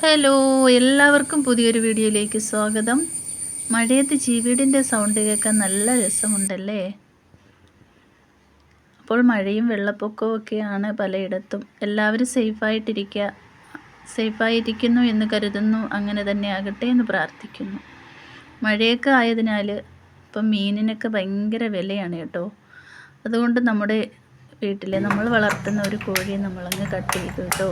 Hello എല്ലാവർക്കും പുതിയൊരു വീഡിയോയിലേക്ക് സ്വാഗതം. മഴയത്ത് ചീവീടിന്റെ സൗണ്ട് കേൾക്കാൻ നല്ല രസമുണ്ടല്ലേ? അപ്പോൾ മഴയും വെള്ളപ്പൊക്കവും ഒക്കെയാണ് പലയിടത്തും. എല്ലാവരും സേഫായിട്ടിരിക്കുക സേഫായിരിക്കുന്നു എന്ന് കരുതുന്നു. അങ്ങനെ തന്നെ ആകട്ടെ എന്ന് പ്രാർത്ഥിക്കുന്നു. മഴയൊക്കെ ആയതിനാൽ ഇപ്പം മീനിനൊക്കെ ഭയങ്കര വിലയാണ് കേട്ടോ. അതുകൊണ്ട് നമ്മുടെ വീട്ടിലെ നമ്മൾ വളർത്തുന്ന ഒരു കോഴിയെ നമ്മളങ്ങ് കട്ട് ചെയ്തു കേട്ടോ.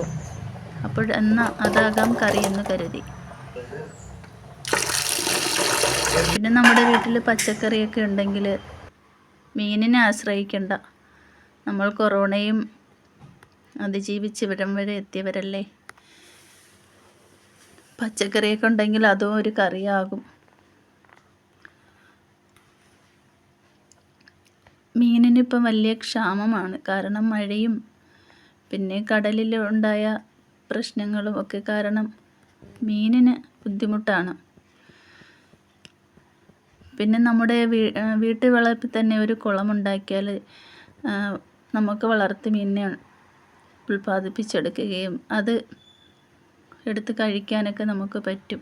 അപ്പോൾ എന്നാൽ അതാകാം കറി എന്ന് കരുതി. പിന്നെ നമ്മുടെ വീട്ടിൽ പച്ചക്കറിയൊക്കെ ഉണ്ടെങ്കിൽ മീനിനെ ആശ്രയിക്കണ്ട. നമ്മൾ കൊറോണയും അതിജീവിച്ച് ഇവിടം വരെ എത്തിയവരല്ലേ? പച്ചക്കറിയൊക്കെ ഉണ്ടെങ്കിൽ അതും ഒരു കറിയാകും. മീനിനിപ്പം വലിയ ക്ഷാമമാണ്. കാരണം മഴയും പിന്നെ കടലിൽ ഉണ്ടായ പ്രശ്നങ്ങളും ഒക്കെ കാരണം മീനിന് ബുദ്ധിമുട്ടാണ്. പിന്നെ നമ്മുടെ വീ വീട്ടു വളർത്തി തന്നെ ഒരു കുളമുണ്ടാക്കിയാൽ നമുക്ക് വളർത്തി മീനിനെ ഉൽപ്പാദിപ്പിച്ചെടുക്കുകയും അത് എടുത്ത് കഴിക്കാനൊക്കെ നമുക്ക് പറ്റും.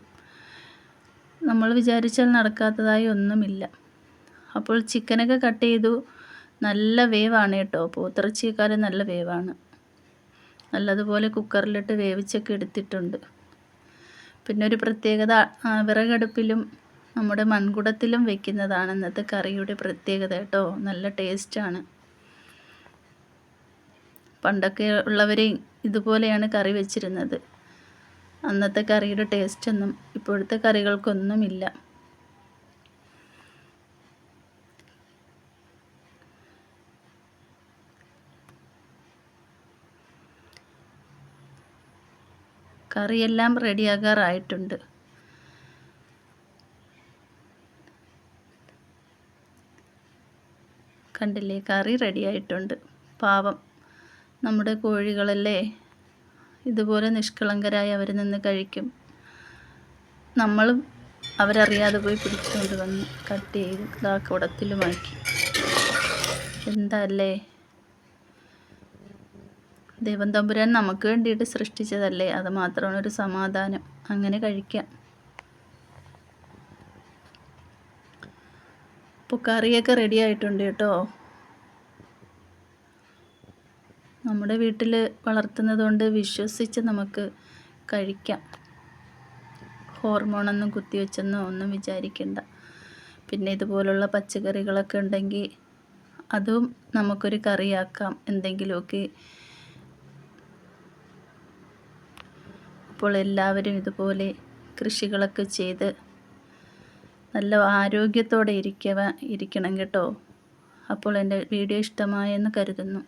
നമ്മൾ വിചാരിച്ചാൽ നടക്കാത്തതായി ഒന്നുമില്ല. അപ്പോൾ ചിക്കനൊക്കെ കട്ട് ചെയ്തു നല്ല വേവാണ് കേട്ടോ. പോത്തിറച്ചിയേക്കാളും നല്ല വേവാണ്. നല്ലതുപോലെ കുക്കറിലിട്ട് വേവിച്ചൊക്കെ എടുത്തിട്ടുണ്ട്. പിന്നെ ഒരു പ്രത്യേകത വിറകടുപ്പിലും നമ്മുടെ മൺകുടത്തിലും വെക്കുന്നതാണ് ഇന്നത്തെ കറിയുടെ പ്രത്യേകത കേട്ടോ. നല്ല ടേസ്റ്റാണ്. പണ്ടൊക്കെ ഉള്ളവർ ഇതുപോലെയാണ് കറി വെച്ചിരുന്നത്. അന്നത്തെ കറിയുടെ ടേസ്റ്റൊന്നും ഇപ്പോഴത്തെ കറികൾക്കൊന്നുമില്ല. കറിയെല്ലാം റെഡിയാകാറായിട്ടുണ്ട്. കണ്ടില്ലേ കറി റെഡിയായിട്ടുണ്ട്. പാവം നമ്മുടെ കോഴികളല്ലേ? ഇതുപോലെ നിഷ്കളങ്കരായി അവർ നിന്ന് കഴിക്കും. നമ്മളും അവരറിയാതെ പോയി പിടിച്ചുകൊണ്ട് വന്ന് കട്ട് ചെയ്ത് ഇതാ കുടത്തിലുമാക്കി. എന്താ അല്ലേ? ദൈവം തമ്പുരാൻ നമുക്ക് വേണ്ടിയിട്ട് സൃഷ്ടിച്ചതല്ലേ? അത് മാത്രമാണ് ഒരു സമാധാനം. അങ്ങനെ കഴിക്കാം. ഇപ്പോൾ കറിയൊക്കെ റെഡി ആയിട്ടുണ്ട് കേട്ടോ. നമ്മുടെ വീട്ടിൽ വളർത്തുന്നത് കൊണ്ട് വിശ്വസിച്ച് നമുക്ക് കഴിക്കാം. ഹോർമോണൊന്നും കുത്തിവെച്ചെന്നോ ഒന്നും വിചാരിക്കണ്ട. പിന്നെ ഇതുപോലുള്ള പച്ചക്കറികളൊക്കെ ഉണ്ടെങ്കിൽ അതും നമുക്കൊരു കറിയാക്കാം. എന്തെങ്കിലുമൊക്കെ അപ്പോൾ എല്ലാവരും ഇതുപോലെ കൃഷികളൊക്കെ ചെയ്ത് നല്ല ആരോഗ്യത്തോടെ ഇരിക്കുക ഇരിക്കണം കേട്ടോ. അപ്പോൾ എന്റെ വീഡിയോ ഇഷ്ടമായെന്ന് കരുതുന്നു.